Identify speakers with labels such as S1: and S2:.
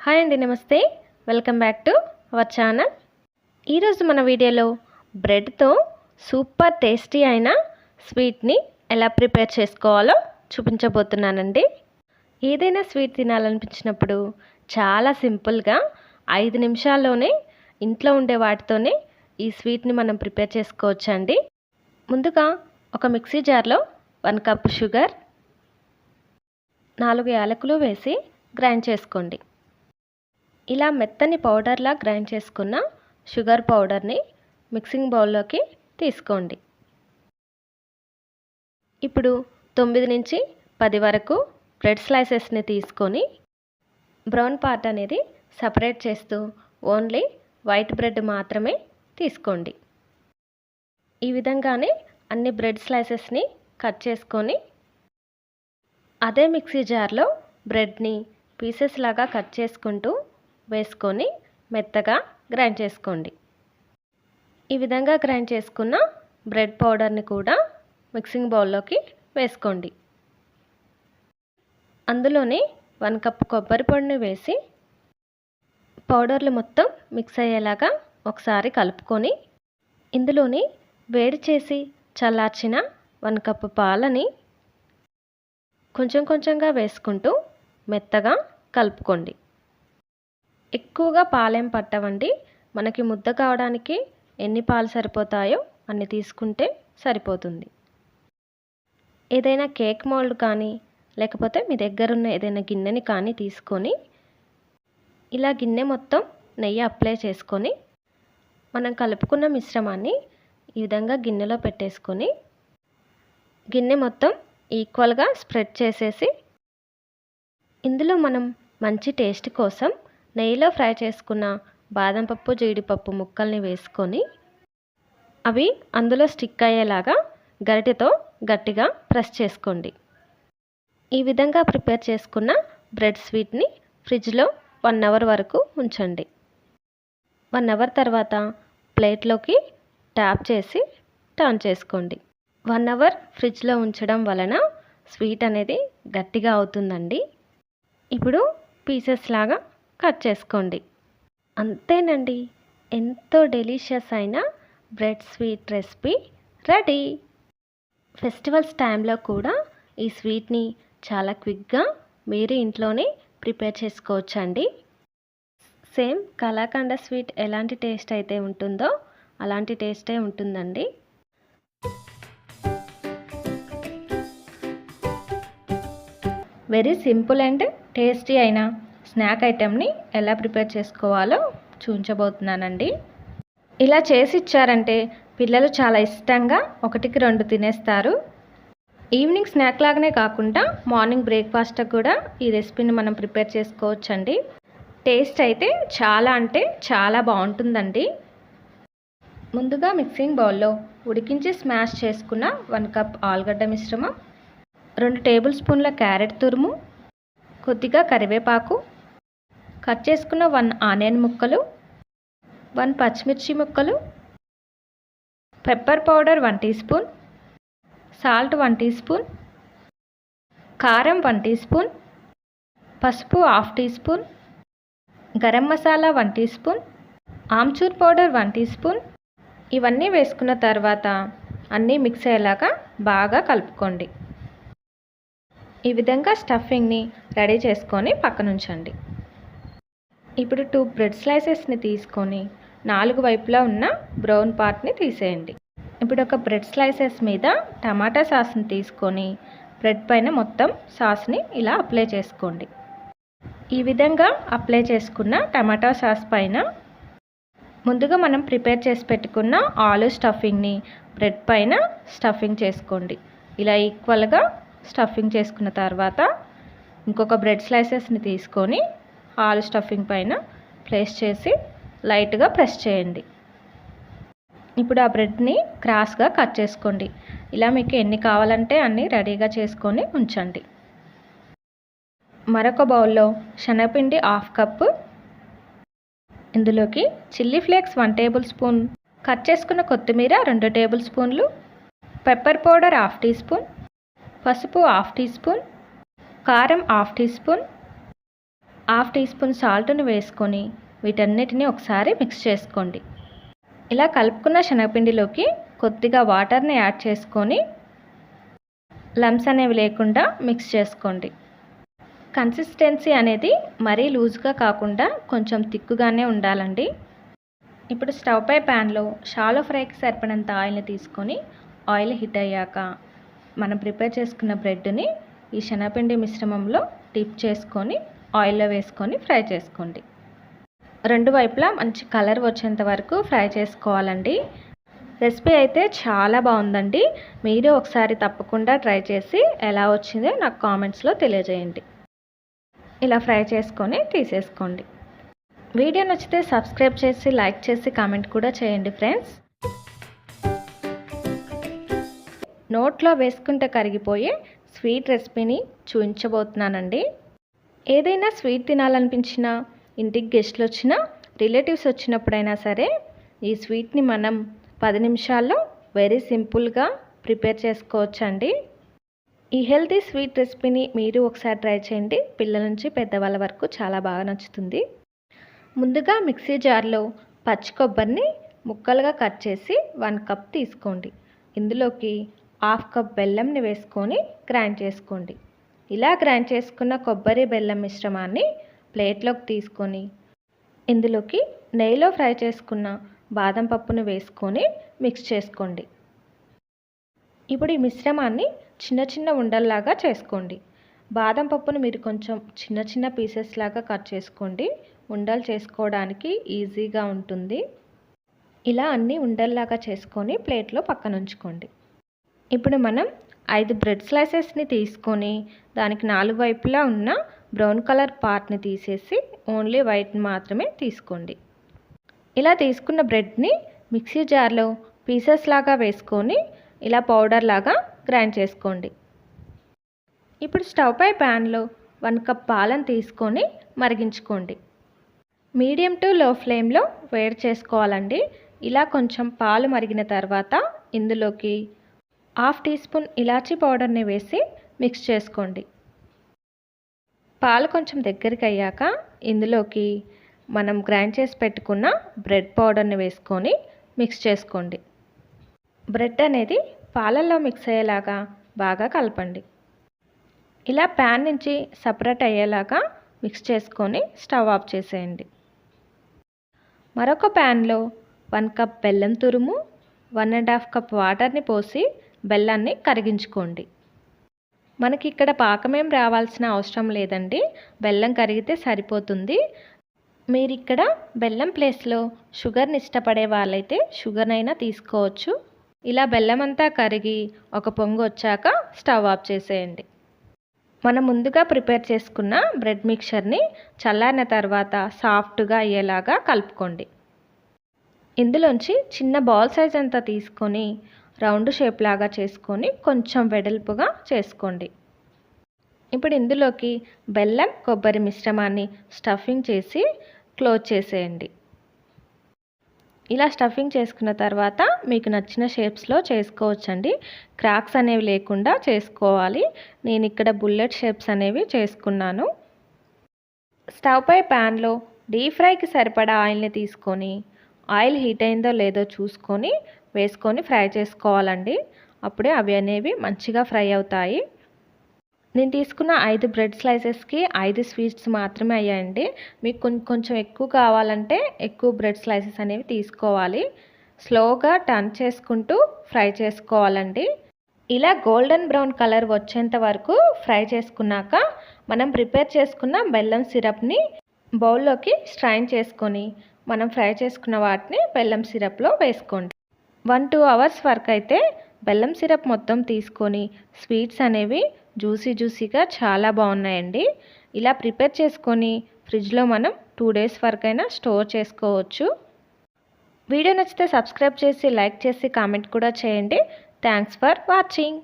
S1: Hi అండి namaste. Welcome back to our channel. ఈరోజు మన వీడియోలో బ్రెడ్తో సూపర్ టేస్టీ అయిన స్వీట్ని ఎలా ప్రిపేర్ చేసుకోవాలో చూపించబోతున్నానండి. ఏదైనా స్వీట్ తినాలనిపించినప్పుడు చాలా సింపుల్గా ఐదు నిమిషాల్లోనే ఇంట్లో ఉండే వాటితోనే ఈ స్వీట్ని మనం ప్రిపేర్ చేసుకోవచ్చండి. ముందుగా ఒక మిక్సీ జార్లో వన్ కప్ షుగర్ నాలుగు యాలకులు వేసి గ్రైండ్ చేసుకోండి. ఇలా మెత్తని పౌడర్లా గ్రైండ్ చేసుకున్న షుగర్ పౌడర్ని మిక్సింగ్ బౌల్లోకి తీసుకోండి. ఇప్పుడు తొమ్మిది నుంచి పది వరకు బ్రెడ్ స్లైసెస్ని తీసుకొని బ్రౌన్ పార్ట్ అనేది సపరేట్ చేస్తూ ఓన్లీ వైట్ బ్రెడ్ మాత్రమే తీసుకోండి. ఈ విధంగానే అన్ని బ్రెడ్ స్లైసెస్ని కట్ చేసుకొని అదే మిక్సీ జార్లో బ్రెడ్ని పీసెస్ లాగా కట్ చేసుకుంటూ వేసుకొని మెత్తగా గ్రైండ్ చేసుకోండి. ఈ విధంగా గ్రైండ్ చేసుకున్న బ్రెడ్ పౌడర్ని కూడా మిక్సింగ్ బౌల్లోకి వేసుకోండి. అందులోనే వన్ కప్ కొబ్బరి పొడిని వేసి పౌడర్లు మొత్తం మిక్స్ అయ్యేలాగా ఒకసారి కలుపుకొని ఇందులోని వేడి చేసి చల్లార్చిన వన్ కప్ పాలని కొంచెం కొంచెంగా వేసుకుంటూ మెత్తగా కలుపుకోండి. ఎక్కువగా పాలేం పట్టవండి. మనకి ముద్ద కావడానికి ఎన్ని పాలు సరిపోతాయో అన్ని తీసుకుంటే సరిపోతుంది. ఏదైనా కేక్ మోల్డ్ కానీ లేకపోతే మీ దగ్గర ఉన్న ఏదైనా గిన్నెని కానీ తీసుకొని ఇలా గిన్నె మొత్తం నెయ్యి అప్లై చేసుకొని మనం కలుపుకున్న మిశ్రమాన్ని ఈ విధంగా గిన్నెలో పెట్టేసుకొని గిన్నె మొత్తం ఈక్వల్గా స్ప్రెడ్ చేసేసి ఇందులో మనం మంచి టేస్ట్ కోసం నెయ్యిలో ఫ్రై చేసుకున్న బాదం పప్పు జీడిపప్పు ముక్కల్ని వేసుకొని అవి అందులో స్టిక్ అయ్యేలాగా గరిటెతో గట్టిగా ప్రెస్ చేసుకోండి. ఈ విధంగా ప్రిపేర్ చేసుకున్న బ్రెడ్ స్వీట్ని ఫ్రిడ్జ్లో వన్ అవర్ వరకు ఉంచండి. వన్ అవర్ తర్వాత ప్లేట్లోకి ట్యాప్ చేసి టర్న్ చేసుకోండి. వన్ అవర్ ఫ్రిడ్జ్లో ఉంచడం వలన స్వీట్ అనేది గట్టిగా అవుతుందండి. ఇప్పుడు పీసెస్ లాగా కట్ చేసుకోండి. అంతేనండి. ఎంతో డెలిషియస్ అయిన bread sweet recipe ready. Festivals టైంలో కూడా ఈ స్వీట్ని చాలా క్విక్గా మీరు ఇంట్లోనే ప్రిపేర్ చేసుకోవచ్చండి. సేమ్ కలాకండ స్వీట్ ఎలాంటి టేస్ట్ అయితే ఉంటుందో అలాంటి టేస్టే ఉంటుందండి. వెరీ సింపుల్ అండ్ టేస్టీ అయినా స్నాక్ ఐటెంని ఎలా ప్రిపేర్ చేసుకోవాలో చూపించబోతున్నానండి ఇలా చేసి ఇచ్చారంటే పిల్లలు చాలా ఇష్టంగా ఒకటికి రెండు తినేస్తారు. ఈవినింగ్ స్నాక్ లాగానే కాకుండా మార్నింగ్ బ్రేక్ఫాస్ట్ కూడా ఈ రెసిపీని మనం ప్రిపేర్ చేసుకోవచ్చండి. టేస్ట్ అయితే చాలా అంటే చాలా బాగుంటుందండి. ముందుగా మిక్సింగ్ బౌల్లో ఉడికించి స్మాష్ చేసుకున్న వన్ కప్ ఆలుగడ్డ మిశ్రమం రెండు టేబుల్ స్పూన్ల క్యారెట్ తురుము కొద్దిగా కరివేపాకు కట్ చేసుకున్న వన్ ఆనియన్ ముక్కలు వన్ పచ్చిమిర్చి ముక్కలు pepper powder one teaspoon salt one teaspoon కారం వన్ టీ స్పూన్ పసుపు half teaspoon garam masala one teaspoon amchur powder one teaspoon. ఇవన్నీ వేసుకున్న తర్వాత అన్నీ మిక్స్ అయ్యేలాగా బాగా కలుపుకోండి. ఈ విధంగా స్టఫింగ్ని రెడీ చేసుకొని పక్కనుంచండి. ఇప్పుడు టూ బ్రెడ్ స్లైసెస్ని తీసుకొని నాలుగు వైపులా ఉన్న బ్రౌన్ పార్ట్ని తీసేయండి. ఇప్పుడు ఒక బ్రెడ్ స్లైసెస్ మీద టమాటా సాస్ని తీసుకొని బ్రెడ్ పైన మొత్తం సాస్ని ఇలా అప్లై చేసుకోండి. ఈ విధంగా అప్లై చేసుకున్న టమాటా సాస్ పైన ముందుగా మనం ప్రిపేర్ చేసి పెట్టుకున్న ఆలు స్టఫింగ్ని బ్రెడ్ పైన స్టఫింగ్ చేసుకోండి. ఇలా ఈక్వల్గా స్టఫింగ్ చేసుకున్న తర్వాత ఇంకొక బ్రెడ్ స్లైసెస్ని తీసుకొని ఆలు స్టఫింగ్ పైన ప్లేస్ చేసి లైట్గా ప్రెస్ చేయండి. ఇప్పుడు ఆ బ్రెడ్ని క్రాస్గా కట్ చేసుకోండి. ఇలా మీకు ఎన్ని కావాలంటే అన్ని రెడీగా చేసుకొని ఉంచండి. మరొక బౌల్లో శనగపిండి హాఫ్ కప్పు. ఇందులోకి chilli flakes one tablespoon. Cut చేసుకున్న కొత్తిమీర రెండు టేబుల్ స్పూన్లు. Pepper powder half teaspoon. పసుపు హాఫ్ టీ స్పూన్. కారం half teaspoon. Half teaspoon సాల్ట్ని వేసుకొని వీటన్నిటిని ఒకసారి మిక్స్ చేసుకోండి. ఇలా కలుపుకున్న శనగపిండిలోకి కొద్దిగా వాటర్ని యాడ్ చేసుకొని లమ్స్ అనేవి లేకుండా మిక్స్ చేసుకోండి. కన్సిస్టెన్సీ అనేది మరీ లూజ్గా కాకుండా కొంచెం తిక్కుగానే ఉండాలండి. ఇప్పుడు స్టవ్ పై ప్యాన్లో షాలో ఫ్రైకి సరిపడినంత ఆయిల్ని తీసుకొని ఆయిల్ హిట్ అయ్యాక మనం ప్రిపేర్ చేసుకున్న బ్రెడ్ని ఈ శనగపిండి మిశ్రమంలో డిప్ చేసుకొని ఆయిల్లో వేసుకొని ఫ్రై చేసుకోండి. రెండు వైపులా మంచి కలర్ వచ్చేంత వరకు ఫ్రై చేసుకోవాలండి. రెసిపీ అయితే చాలా బాగుందండి. మీరు ఒకసారి తప్పకుండా ట్రై చేసి ఎలా వచ్చిందో నాకు కామెంట్స్లో తెలియజేయండి. ఇలా ఫ్రై చేసుకొని తీసేసుకోండి. వీడియో నచ్చితే సబ్స్క్రైబ్ చేసి లైక్ చేసి కామెంట్ కూడా చేయండి ఫ్రెండ్స్. నోట్లో వేసుకుంటే కరిగిపోయే స్వీట్ రెసిపీని చూపించబోతున్నానండి ఏదైనా స్వీట్ తినాలనిపించినా ఇంటికి గెస్ట్లు వచ్చినా రిలేటివ్స్ వచ్చినప్పుడైనా సరే ఈ స్వీట్ని మనం పది నిమిషాల్లో వెరీ సింపుల్గా ప్రిపేర్ చేసుకోవచ్చండి. ఈ హెల్తీ స్వీట్ రెసిపీని మీరు ఒకసారి ట్రై చేయండి. పిల్లల నుంచి పెద్దవాళ్ళ వరకు చాలా బాగా నచ్చుతుంది. ముందుగా మిక్సీ జార్లో పచ్చి కొబ్బరిని ముక్కలుగా కట్ చేసి వన్ కప్ తీసుకోండి. ఇందులోకి హాఫ్ కప్ బెల్లంని వేసుకొని గ్రైండ్ చేసుకోండి. ఇలా గ్రైండ్ చేసుకున్న కొబ్బరి బెల్లం మిశ్రమాన్ని ప్లేట్లోకి తీసుకొని ఇందులోకి నెయ్యిలో ఫ్రై చేసుకున్న బాదం పప్పును వేసుకొని మిక్స్ చేసుకోండి. ఇప్పుడు ఈ మిశ్రమాన్ని చిన్న చిన్న ఉండల్లాగా చేసుకోండి. బాదం పప్పును మీరు కొంచెం చిన్న చిన్న పీసెస్ లాగా కట్ చేసుకోండి. ఉండలు చేసుకోవడానికి ఈజీగా ఉంటుంది. ఇలా అన్ని ఉండల్లాగా చేసుకొని ప్లేట్లో పక్కన ఉంచుకోండి. ఇప్పుడు మనం ఐదు బ్రెడ్ స్లైసెస్ని తీసుకొని దానికి నాలుగు వైపులా ఉన్న బ్రౌన్ కలర్ పార్ట్ని తీసేసి ఓన్లీ వైట్ని మాత్రమే తీసుకోండి. ఇలా తీసుకున్న బ్రెడ్ని మిక్సీ జార్లో పీసెస్ లాగా వేసుకొని ఇలా పౌడర్ లాగా గ్రైండ్ చేసుకోండి. ఇప్పుడు స్టవ్ పై ప్యాన్లో వన్ కప్ పాలను తీసుకొని మరిగించుకోండి. మీడియం టు లో ఫ్లేమ్లో వేడి చేసుకోవాలండి. ఇలా కొంచెం పాలు మరిగిన తర్వాత ఇందులోకి హాఫ్ టీ స్పూన్ ఇలాచీ పౌడర్ని వేసి మిక్స్ చేసుకోండి. పాలు కొంచెం దగ్గరికి అయ్యాక ఇందులోకి మనం గ్రైండ్ చేసి పెట్టుకున్న బ్రెడ్ పౌడర్ని వేసుకొని మిక్స్ చేసుకోండి. బ్రెడ్ అనేది పాలల్లో మిక్స్ అయ్యేలాగా బాగా కలపండి. ఇలా ప్యాన్ నుంచి సపరేట్ అయ్యేలాగా మిక్స్ చేసుకొని స్టవ్ ఆఫ్ చేసేయండి. మరొక ప్యాన్లో వన్ కప్ బెల్లం తురుము వన్ అండ్ హాఫ్ కప్ వాటర్ని పోసి బెల్లాన్ని కరిగించుకోండి. మనకి ఇక్కడ పాకమేం రావాల్సిన అవసరం లేదండి. బెల్లం కరిగితే సరిపోతుంది. మీరు ఇక్కడ బెల్లం ప్లేస్లో షుగర్ని ఇష్టపడే వాళ్ళైతే షుగర్ అయినా తీసుకోవచ్చు. ఇలా బెల్లం అంతా కరిగి ఒక పొంగు వచ్చాక స్టవ్ ఆఫ్ చేసేయండి. మనం ముందుగా ప్రిపేర్ చేసుకున్న బ్రెడ్ మిక్చర్ని చల్లారిన తర్వాత సాఫ్ట్గా అయ్యేలాగా కలుపుకోండి. ఇందులోంచి చిన్న బాల్ సైజ్ అంతా తీసుకొని రౌండ్ షేప్ లాగా చేసుకొని కొంచెం వెడల్పుగా చేసుకోండి. ఇప్పుడు ఇందులోకి బెల్లం కొబ్బరి మిశ్రమాన్ని స్టఫింగ్ చేసి క్లోజ్ చేసేయండి. ఇలా స్టఫింగ్ చేసుకున్న తర్వాత మీకు నచ్చిన షేప్స్లో చేసుకోవచ్చండి. క్రాక్స్ అనేవి లేకుండా చేసుకోవాలి. నేను ఇక్కడ బుల్లెట్ షేప్స్ అనేవి చేసుకున్నాను. స్టవ్ పై ప్యాన్లో డీప్ ఫ్రైకి సరిపడా ఆయిల్ని తీసుకొని ఆయిల్ హీట్ అయిందో లేదో చూసుకొని వేసుకొని ఫ్రై చేసుకోవాలండి. అప్పుడే అవి అనేవి మంచిగా ఫ్రై అవుతాయి. నేను తీసుకున్న ఐదు బ్రెడ్ స్లైసెస్కి ఐదు స్వీట్స్ మాత్రమే అయ్యాయండి. మీకు కొంచెం ఎక్కువ కావాలంటే ఎక్కువ బ్రెడ్ స్లైసెస్ అనేవి తీసుకోవాలి. స్లోగా టర్న్ చేసుకుంటూ ఫ్రై చేసుకోవాలండి. ఇలా గోల్డెన్ బ్రౌన్ కలర్ వచ్చేంత వరకు ఫ్రై చేసుకున్నాక మనం ప్రిపేర్ చేసుకున్న బెల్లం సిరప్ని బౌల్లోకి స్ట్రైన్ చేసుకొని మనం ఫ్రై చేసుకున్న వాటిని బెల్లం సిరప్లో వేసుకోండి. వన్ టూ అవర్స్ వరకు అయితే బెల్లం సిరప్ మొత్తం తీసుకొని స్వీట్స్ అనేవి జ్యూసీ జ్యూసీగా చాలా బాగున్నాయండి. ఇలా ప్రిపేర్ చేసుకొని ఫ్రిడ్జ్లో మనం టూ డేస్ వరకైనా స్టోర్ చేసుకోవచ్చు. వీడియో నచ్చితే సబ్స్క్రైబ్ చేసి లైక్ చేసి కామెంట్ కూడా చేయండి. Thanks for watching.